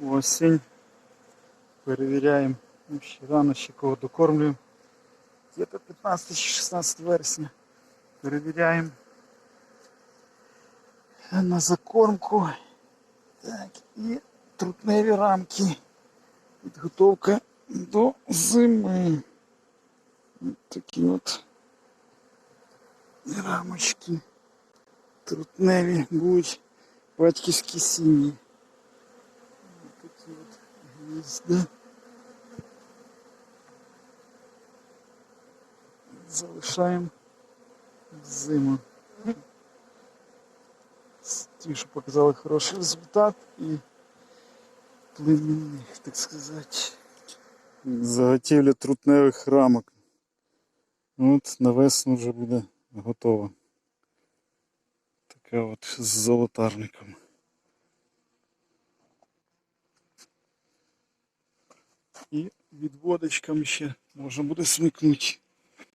Осінь. Перевіряємо. Ну, Ще рано ще кого докормлюємо. Где-то 15 чи 16 вересня. Перевіряємо. На закормку. Так, і трутневі рамки. Підготовка до зими. Ось такі от рамочки. Трутневі будуть батьківські сім'ї. Гнізда. Залишаємо зиму. Ті, що показали хороший результат і племінних, так сказати. Заготівля трутневих рамок. От на весну вже буде готова. Така от з золотарником. І відводочками ще можна буде смикнути.